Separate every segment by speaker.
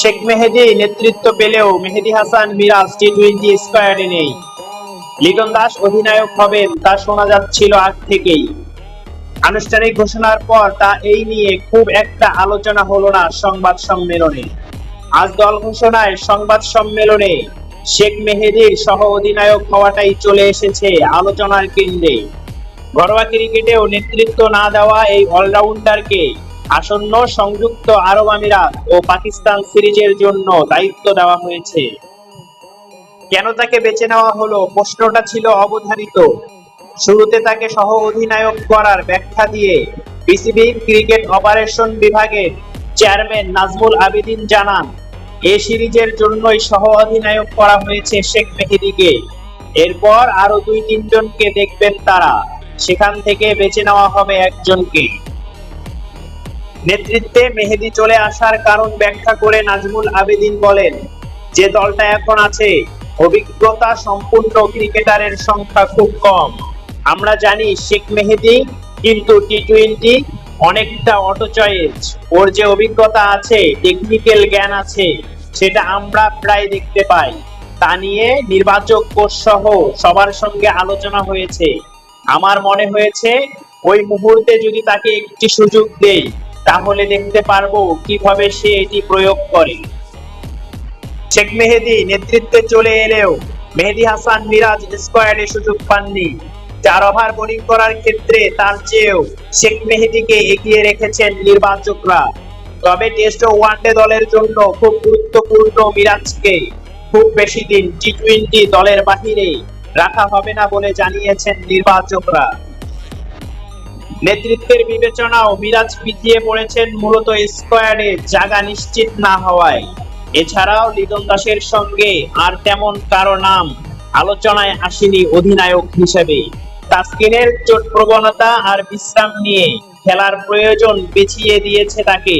Speaker 1: শেখ মেহেদী নেতৃত্ব পেলেও Mehedi Hasan Miraz T twenty স্কোয়াডে নেই। লিটন দাস অধিনায়ক হবেন তা শোনা যাচ্ছিল আগ থেকেই। আনুষ্ঠানিক ঘোষণার পর তা এই নিয়ে খুব একটা আলোচনা হলো না সংবাদ সম্মেলনে। আজ দল ঘোষণায় সংবাদ সম্মেলনে শেখ মেহেদির সহ অধিনায়ক হওয়াটাই চলে এসেছে আলোচনার কেন্দ্রে। ঘরোয়া ক্রিকেটেও নেতৃত্ব না দেওয়া এই অলরাউন্ডারকে আসন্ন সংযুক্ত আরব আমিরাত ও পাকিস্তান সিরিজের জন্য দায়িত্ব দেওয়া হয়েছে। কেন তাকে বেছে নেওয়া হলো? প্রশ্নটা ছিল অবধারিত। শুরুতে তাকে সহ অধিনায়ক করার ব্যাখ্যা দিয়ে বিসিবি ক্রিকেট অপারেশন বিভাগের চেয়ারম্যান নাজমুল আবেদিন জানান, এ সিরিজের জন্যই সহ অধিনায়ক করা হয়েছে শেখ মেহেদীকে। এরপর আরও দুই তিনজনকে দেখবেন তারা। সেখান থেকে বেছে নেওয়া হবে একজনকে। নেতৃত্বে মেহেদী চলে আসার কারণ ব্যাখ্যা করে নাজমুল আবেদিন বলেন, যে দলটা এখন আছে, অভিজ্ঞতা সম্পূর্ণ ক্রিকেটারের সংখ্যা খুব কম। আমরা জানি শেখ মেহেদী কিন্তু টি টোয়েন্টি অনেকটা অটো চয়েস। ওর যে অভিজ্ঞতা আছে, টেকনিক্যাল জ্ঞান আছে, সেটা আমরা প্রায় দেখতে পাই। তা নিয়ে নির্বাচক কোষ সহ সবার সঙ্গে আলোচনা হয়েছে। আমার মনে হয়েছে, ওই মুহূর্তে যদি তাকে একটি সুযোগ দেই তাহলে দেখতে পারব কীভাবে সে এটি প্রয়োগ করে। শেখ মেহেদী নেতৃত্বে চলে এলেও মেহেদী হাসান মিরাজ স্কোয়াডে সুযোগ পাননি। চার ওভার বোলিং করার ক্ষেত্রে তার চেয়েও শেখ মেহেদীকে এগিয়ে রেখেছেন নির্বাচকরা। তবে টেস্ট ও ওয়ানডে দলের জন্য খুব গুরুত্বপূর্ণ মিরাজকে খুব বেশি দিন টি টোয়েন্টি দলের বাহিরে রাখা হবে না বলে জানিয়েছেন নির্বাচকরা। নেতৃত্বের বিবেচনাও মিরাজ পিছিয়ে পড়েছেন মূলত স্কোয়াডে, জায়গা নিশ্চিত না হওয়ায়। এছাড়াও লিটন দাসের সঙ্গে আর তেমন কারও নাম আলোচনায় আসেনি অধিনায়ক হিসেবে। তাসকিনের চোট প্রবণতা আর বিশ্রাম নিয়ে খেলার প্রয়োজন বেছিয়ে দিয়েছে তাকে।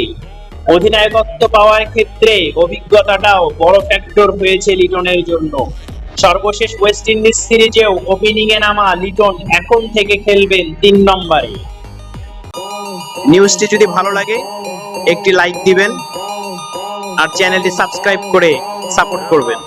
Speaker 1: অধিনায়কত্ব পাওয়ার ক্ষেত্রে অভিজ্ঞতাটাও বড় ফ্যাক্টর হয়েছে লিটনের জন্য। সর্বশেষ ওয়েস্ট ইন্ডিজ সিরিজেও ওপেনিং এ নামা লিটন এখন থেকে খেলবেন তিন নম্বরে। নিউজটি যদি ভালো লাগে একটি লাইক দিবেন আর চ্যানেলটি সাবস্ক্রাইব করে সাপোর্ট করবেন।